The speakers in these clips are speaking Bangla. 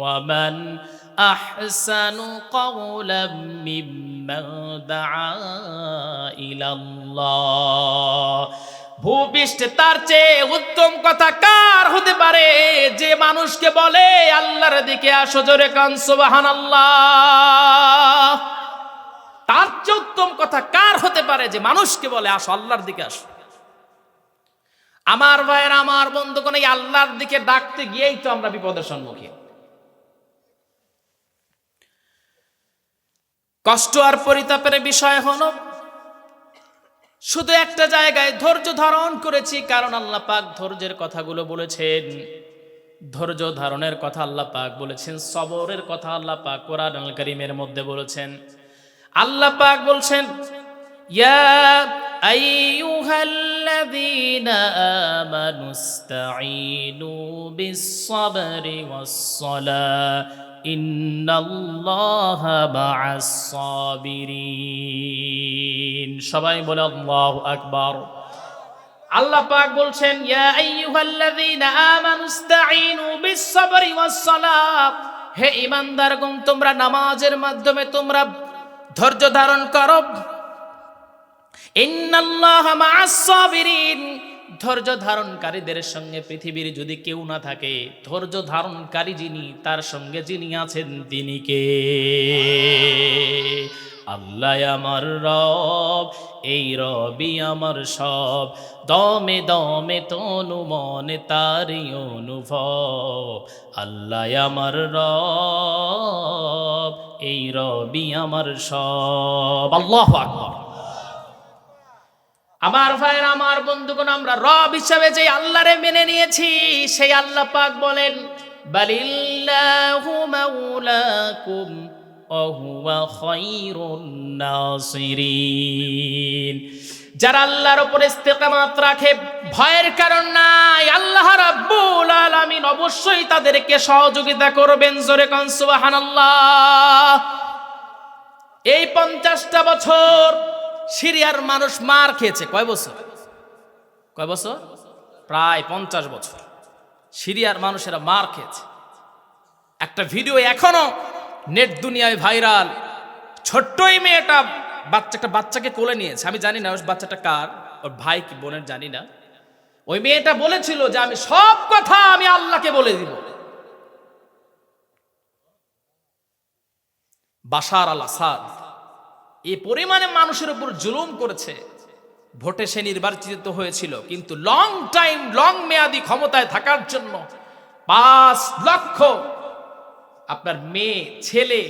ومن أحسن قولا ممن دعا إلى الله ভূপৃষ্ঠে তার চেয়ে উত্তম কথা কার হতে পারে যে মানুষকে বলে আল্লাহর দিকে আসো জোরে কান সুবাহান আল্লাহ তার চেয়ে উত্তম কথা কার হতে পারে যে মানুষকে বলে আসো আল্লাহর দিকে আসো আমার ভাইয়ের আমার বন্ধুগণ এই আল্লাহর দিকে ডাকতে গিয়েই তো আমরা বিপদের সম্মুখীন কষ্ট আর পরিতাপের বিষয় হলো, শুধু একটা জায়গায় ধৈর্য ধারণ করেছি, কারণ আল্লাহ পাক ধৈর্যের কথাগুলো বলেছেন। ধৈর্য ধারণের কথা আল্লাহ পাক বলেছেন, সবরের কথা আল্লাহ পাক কোরআন আল করিমের মধ্যে বলেছেন। আল্লাহ পাক বলছেন, ইয়া আইয়ুহাল্লাযীনা ওয়াস-সালাহ। সবাই বলে আল্লাহু আকবার। আল্লাহ পাক বলছেন ইসতাঈনু বিস-সাবরি ওয়াস-সালাহ হে তোমরা নামাজের মাধ্যমে তোমরা ধৈর্য ধারণ করো। ইন্নাল্লাহা মা'আস সাবিরিন ধৈর্য ধারণকারীদের সঙ্গে পৃথিবীর যদি কেউ না থাকে, ধৈর্য ধারণকারী যিনি, তার সঙ্গে যিনি আছেন তিনি কে? আল্লাহ আমার রব, এই রবি আমার সব। দমে দমে তনু মনে তারি অনুভব। আল্লাহ আমার রব, এই রবি আমার সব। আল্লাহ আকবার। আমার ভাইয়ের, আমার বন্ধুগণ, আমরা রব হিসাবে যে আল্লাহরে মেনে নিয়েছি, সেই আল্লাহ পাক বলেন, বালিল্লাহু মাওলাকুম ওহুয়া খায়রুন নাসিরিন। যারা আল্লাহর উপর ইস্তেকামাত রাখে, ভয়ের কারণ নাই, আল্লাহ রাব্বুল আলামিন অবশ্যই তাদেরকে সহযোগিতা করবেন, জোরে কান সুবহানাল্লাহ। এই পঞ্চাশটা বছর সিরিয়ার মানুষ মার খেয়েছে। কয় বছর? কয় বছর? প্রায় পঞ্চাশ বছর। সিরিয়ার মানুষেরা মার খেয়েছে। একটা ভিডিও এখনও নেট দুনিয়ায় ভাইরাল। ছোট্টই মেয়েটা বাচ্চা একটা বাচ্চাকে কোলে নিয়েছে। আমি জানি না ওই বাচ্চাটা কার, ওর ভাই কি বোনের জানি না। ওই মেয়েটা বলেছিল যে আমি সব কথা আমি আল্লাহকে বলে দিব। বাসার আল আসাদ এই পরিমাণে মানুষের উপর জুলুম করেছে। ভোটে সে নির্বাচিত হয়েছিল, কিন্তু লং টাইম লং মেয়াদি ক্ষমতায় থাকার জন্য পাঁচ লক্ষ আপনার মেয়ে, ছেলে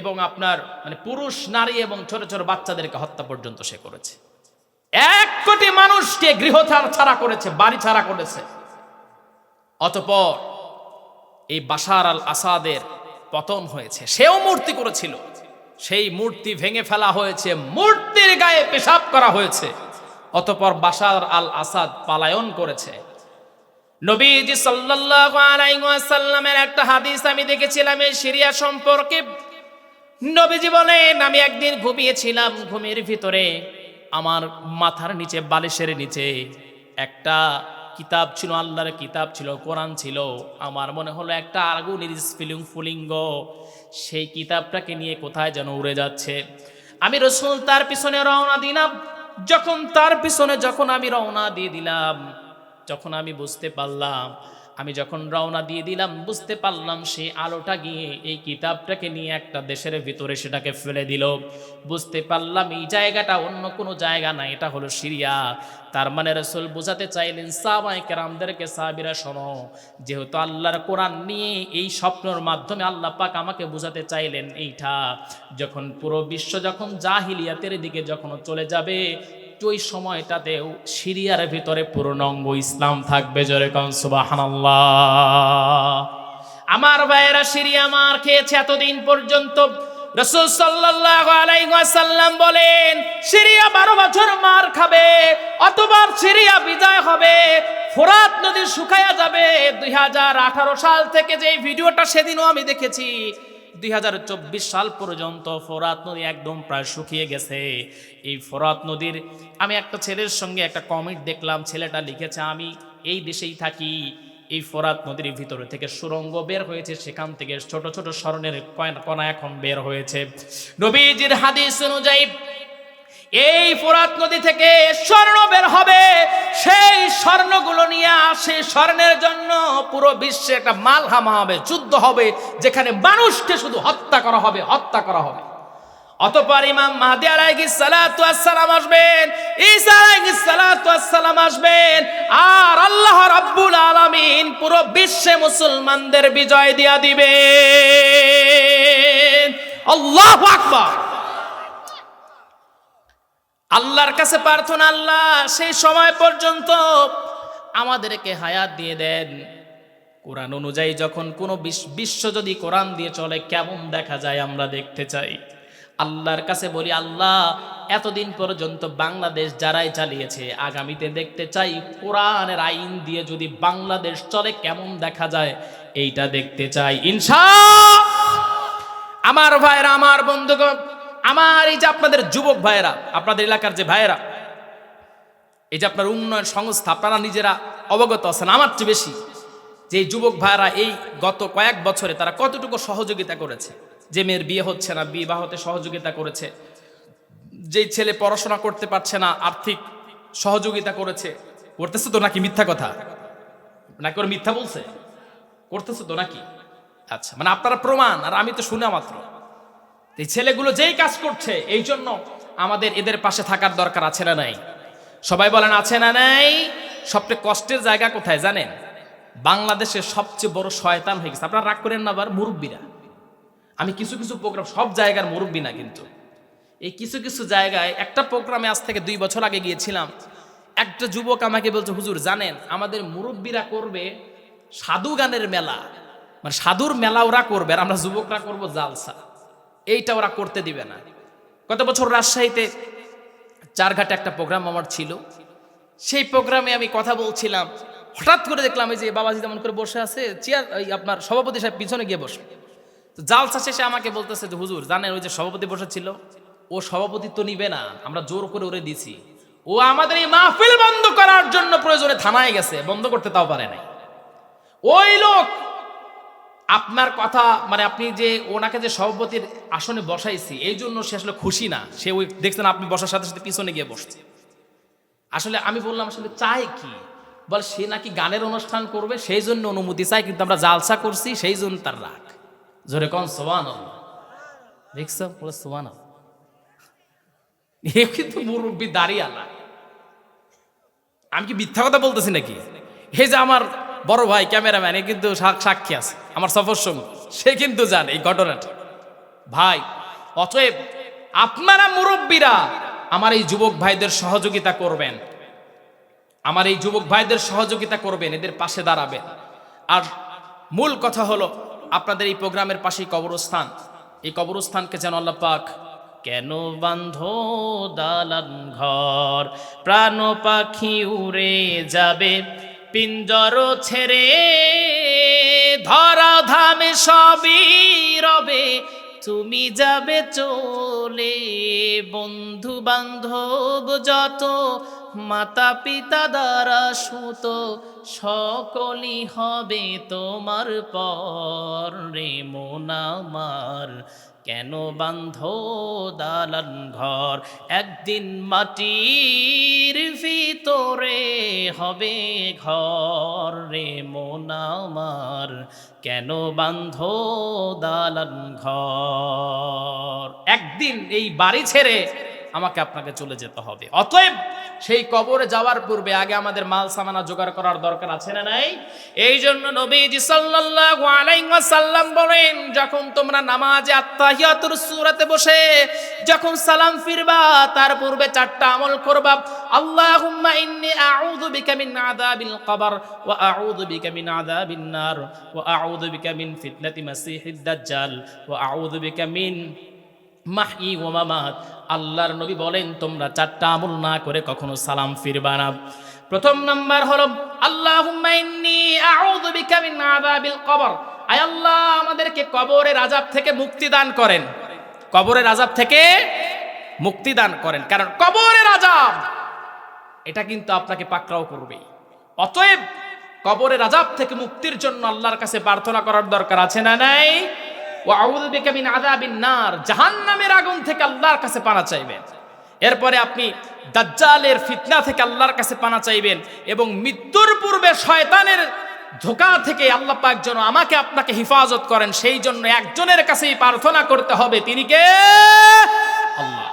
এবং আপনার মানে পুরুষ, নারী এবং ছোট ছোট বাচ্চাদেরকে হত্যা পর্যন্ত সে করেছে। এক কোটি মানুষকে গৃহ ছাড়া করেছে, বাড়ি ছাড়া করেছে। অতপর এই বাশার আল আসাদের পতন হয়েছে, সেও মূর্তি করেছিল। সেই মূর্তি ভেঙে ফেলা হয়েছে, মূর্তির গায়ে পেশাব করা হয়েছে। অতপর বাশার আল আসাদ পালায়ন করেছে। নবীজি সাল্লাল্লাহু একটা হাদিস আমি দেখেছিলাম, এই সিরিয়া সম্পর্কে। নবীজি বলেন, আমি একদিন ঘুমিয়েছিলাম, ঘুমের ভিতরে আমার মাথার নিচে, বালিশের নিচে একটা কিতাব ছিল, আল্লাহর কিতাব ছিল, কোরআন ছিল। আমার মনে হলো একটা আগুনের স্ফিলিং ফুলিঙ্গ সেই কিতাবটাকে নিয়ে কোথায় যেন উড়ে যাচ্ছে। আমি রসুল তার পিছনে রওনা দিলাম। যখন তার পিছনে, যখন আমি রওনা দিয়ে দিলাম, যখন আমি বুঝতে পারলাম আমি যখন রওনা দিয়ে দিলাম, বুঝতে পারলাম সেই আলোটা গিয়ে এই কিতাবটাকে নিয়ে একটা দেশের ভিতরে সেটাকে ফেলে দিল। বুঝতে পারলাম এই জায়গাটা অন্য কোনো জায়গা না, এটা হলো সিরিয়া। তার মানে রসুল বোঝাতে চাইলেন সাবাই কেরামদেরকে সাবিরা শোনো, যেহেতু আল্লাহর কোরআন নিয়ে এই স্বপ্নর মাধ্যমে আল্লাহ পাক আমাকে বোঝাতে চাইলেন, এইটা যখন পুরো বিশ্ব যখন জাহিলিয়াতের দিকে যখন চলে যাবে ওই সময়টাতেও সিরিয়ার ভিতরে পূর্ণাঙ্গ ইসলাম থাকবে জোরে সুবহানাল্লাহ। আমার ভাইয়েরা, সিরিয়া মার খেয়েছে এতদিন পর্যন্ত। রসুল ওয়াসাল্লাম বলেন, সিরিয়া বারো বছর মার খাবে, অতবার সিরিয়া বিজয় হবে। ফোরাত নদী শুকায়া যাবে। দুই হাজার আঠারো সাল থেকে যে ভিডিওটা সেদিনও আমি দেখেছি দু হাজার চব্বিশ সাল পর্যন্ত ফোরাত নদী একদম প্রায় শুকিয়ে গেছে। এই ফোরাত নদীর আমি একটা ছেলের সঙ্গে একটা কমেন্ট দেখলাম, ছেলেটা লিখেছে, আমি এই দেশেই থাকি। এই ফোরাত নদীর ভিতরে থেকে সুরঙ্গ বের হয়েছে, সেখান থেকে ছোট ছোট স্মরণের কণা এখন বের হয়েছে। নবীজির হাদিস অনুযায়ী এই ফোরাত নদী থেকে স্বর্ণ বের হবে। সেই স্বর্ণগুলো নিয়ে সেই স্বর্ণের জন্য পুরো বিশ্বে একটা মালহামা হবে, যুদ্ধ হবে, যেখানে মানুষকে শুধু হত্যা করা হবে, হত্যা করা হবে। অতপর ইমাম মাহদি আলাইহিস সালাতু আসসালাম আসবেন, ঈসা আলাইহিস সালাতু আসসালাম আসবেন, আর আল্লাহ রাব্বুল আলামিন পুরো বিশ্বে মুসলমানদের বিজয় দিয়া দিবেন। আল্লাহু আকবার। আল্লাহর কাছে প্রার্থনা, আল্লাহ, সেই সময় পর্যন্ত আমাদেরকে হায়াত দিয়ে দেন। কোরআন অনুযায়ী যখন কোনো বিশ- বিশ্ব যদি কোরআন দিয়ে চলে, কেমন দেখা যায় আমরা দেখতে চাই। আল্লাহর কাছে বলি, আল্লাহ, এতদিন পর্যন্ত বাংলাদেশ যারাই চালিয়েছে, আগামীতে দেখতে চাই কোরআনের আইন দিয়ে যদি বাংলাদেশ চলে, কেমন দেখা যায় এইটা দেখতে চাই। ইনশা আমার ভাইরা, আমার বন্ধুগণ আমার এই যে আপনাদের যুবক ভাইয়েরা, আপনাদের এলাকার যে ভাইয়েরা, এই যে আপনার উন্নয়ন সংস্থা, আপনারা নিজেরা অবগত আছেন, আমার চেয়ে বেশি, যে যুবক ভাইয়েরা এই গত কয়েক বছরে তারা কতটুকু সহযোগিতা করেছে? যে মেয়ের বিয়ে হচ্ছে না, বিবাহ হতে সহযোগিতা করেছে যেই ছেলে পড়াশোনা করতে পারছে না, আর্থিক সহযোগিতা করেছে, করতেছে তো নাকি মিথ্যা কথা? নাকি ওর মিথ্যা বলছে? করতেছে তো নাকি? আচ্ছা মানে আপনারা প্রমাণ, আর আমি তো শুনে মাত্র। এই ছেলেগুলো যেই কাজ করছে, এই জন্য আমাদের এদের পাশে থাকার দরকার আছে না নাই? সবাই বলেন, আছে না নাই? সবচেয়ে কষ্টের জায়গা কোথায় জানেন? বাংলাদেশের সবচেয়ে বড় শয়তান হয়ে গেছে। আপনারা রাগ করেন না আবার, মুরব্বীরা। আমি কিছু কিছু প্রোগ্রাম সব জায়গার মুরব্বী না কিন্তু। এই কিছু কিছু জায়গায়, একটা প্রোগ্রামে আজ থেকে দুই বছর আগে গিয়েছিলাম। একটা যুবক আমাকে বলছে, হুজুর, জানেন, আমাদের মুরব্বীরা করবে সাধু গানের মেলা। মানে সাধুর মেলা ওরা করবে আর আমরা যুবকরা করব জালসা। এইটা ওরা করতে দিবে না। গত বছর রাজশাহীতে চারঘাটে একটা প্রোগ্রাম আমার ছিল। সেই প্রোগ্রামে আমি কথা বলছিলাম। হঠাৎ করে দেখলাম এই যে বাবাজি যেমন করে বসে আছে চেয়ার ওই আপনার সভাপতি সাহেব পিছনে গিয়ে বসে। তো জালসা শেষে আমাকে বলতেছে যে, হুজুর, জানেন ওই যে সভাপতি বসেছিল? ও সভাপতি তো নিবে না, আমরা জোর করে ওরে দিছি। ও আমাদের এই মাহফিল বন্ধ করার জন্য প্রয়োজনে থানায় গেছে, বন্ধ করতে তাও পারে নাই। ওই লোক আপনার কথা মানে আপনি যে ওনাকে যে সভাপতির আসনে বসাইছি, এই জন্য সে আসলে খুশি না। সে ওই, দেখছেন আপনি বসার সাথে সাথে পিছনে গিয়ে বসছে। আসলে আমি বললাম, আসলে চাই কি? বল, সে নাকি গানের অনুষ্ঠান করবে, সেই জন্য অনুমতি চাই, কিন্তু আমরা জালসা করছি, সেই জন্য তার রাগ। জোরে কন সোয়ান দেখছ? বলে সোয়ান এ কিন্তু মুরব্বী দাঁড়িয়ে আমি কি মিথ্যা কথা বলতেছি নাকি? হে যে আমার বড় ভাই ক্যামেরাম্যান, এ কিন্তু সাক্ষী আছে, আমার সফর সঙ্গী, সে কিন্তু জানে এই ঘটনাটা। ভাই, অতএব আপনারা মুরব্বীরা আমার এই যুবক ভাইদের সহযোগিতা করবেন। আমার এই যুবক ভাইদের সহযোগিতা করবেন, এদের পাশে দাঁড়াবেন। আর মূল কথা হলো, আপনাদের এই প্রোগ্রামের পাশেই কবরস্থান। এই কবরস্থানকে যেন আল্লাহ পাক কেন বান্ধ দালান ঘর, প্রাণ পাখি উড়ে যাবে। পিঞ্জর ছেড়ে ধরা ধামে সবই রবে। তুমি যাবে চলে বন্ধু বান্ধব যত মাতা পিতা দ্বারা সুত, সকলই হবে তোমার পর। রে মোনামার কেন বান্ধ দালান ঘর? একদিন মাটির ভিতরে হবে ঘর। রে মোনামার কেন বান্ধ দালান ঘর? একদিন এই বাড়ি ছেড়ে আমাকে আপনাকে চলে যেতে হবে। অতএব সেই কবরে যাওয়ার পূর্বে আগে আমাদের মাল সামানা জোগাড় করার দরকার আছে না নাই? এই জন্য নবীজি সাল্লাল্লাহু আলাইহি ওয়াসাল্লাম বলেন, যখন তোমরা নামাজে আত্তাহিয়াতুর সূরাতে বসে যখন সালাম ফিরবা, তার পূর্বে চারটা আমল করবা। আল্লাহুম্মা ইন্নী আউযু বিকা মিন আযাবিল কবর ওয়া আউযু বিকা মিন আযাবিন নার ওয়া আউযু বিকা মিন ফিতনাতি মাসিহিদ দাজ্জাল ওয়া আউযু বিকা মিন মাহি ও মামাত। আল্লাহর নবী বলেন, তোমরা চারটা আমল না করে কখনো সালাম ফিরবা না। প্রথম নাম্বার হলো, আল্লাহুম্মা ইন্নী আউযু বিকা মিন আযাবিল কবর। আয় আল্লাহ, আমাদেরকে কবরের আযাব থেকে মুক্তি দান করেন। কবরের আযাব থেকে মুক্তি দান করেন। কারণ কবরের আযাব, এটা কিন্তু আপনাকে পাকড়াও করবে। অতএব কবরের আজাব থেকে মুক্তির জন্য আল্লাহর কাছে প্রার্থনা করার দরকার আছে না নাই? ও আউযু বিকা মিন আযাবিন নার, জাহান্নামের আগুন থেকে আল্লাহর কাছে পানা চাইবেন। এরপরে আপনি দাজ্জালের ফিতনা থেকে আল্লাহর কাছে পানা চাইবেন এবং মৃত্যুর পূর্বে শয়তানের ধোকা থেকে আল্লাহ পাক যেন আমাকে আপনাকে হেফাজত করেন, সেই জন্য একজনের কাছেই প্রার্থনা করতে হবে। তিনি কে? আল্লাহ।